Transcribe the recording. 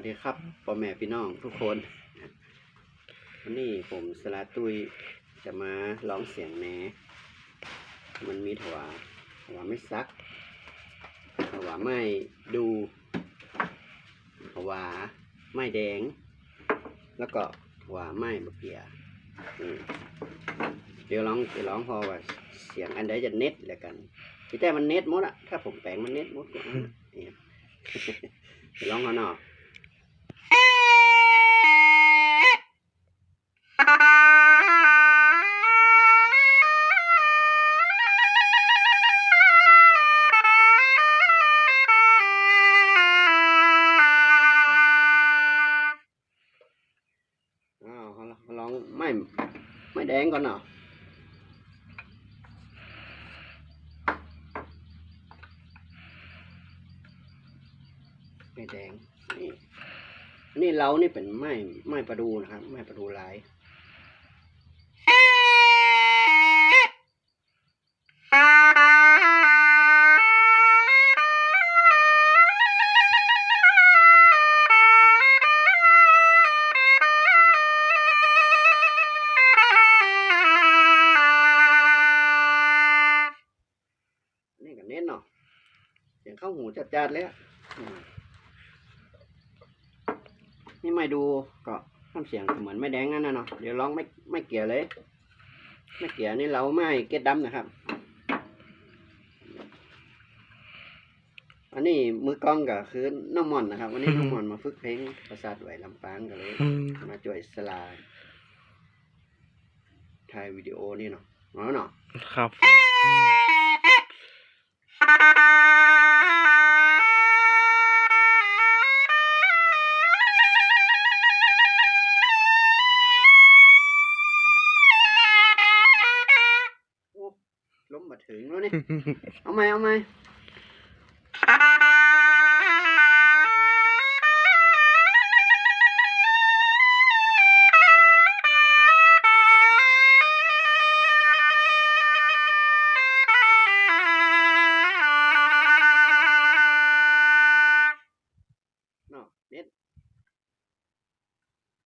วัสดีครับพ่อแม่พี่น้องทุกคน วันนี้ผมสลาตุยจะมาร้องเสียงแหนมันมีถวาถวาไม่ซักถวาไม่ดูถวาไม่แดง แล้วก็ถวาไม่บะเปียเดี๋ยวร้องเดี๋ยวร้องพอว่าเสียงอันใดจะเน็ตแล้วกันพี่แต่มันเน็ตมดอะถ้าผมแปลงมันเน็ตมดก็เนี่ร้องเขาหน่อย อ้าวเขาลองไม่ไม่แดงก่อนเนาะไม่แดงนี่นนี่เรานี่เป็นไม้ไม้ประดูนะครับไม้ประดูลาย เสียงเข้าหูจัดๆเลยอะอืมนี่ไม่ดูก็ทำเสียงเหมือนไม่แดงนั่นนะเนาะเดี๋ยวร้องไม่ไม่เกี่ยวเลย ไม่เกี่ยวนี่เราไม่เก็ดดำนะครับ อันนี้มือกลองก็คือน้องมอนนะครับวันนี้น้องมอนมาฝึกเพลงประสาทไหวลำปางกันเลย มาจ่วยสลาถ่ายวิดีโอนี่เนาะเนาะเนาะครับ ถึงแล้วนี่ เอาไหมเอาไหม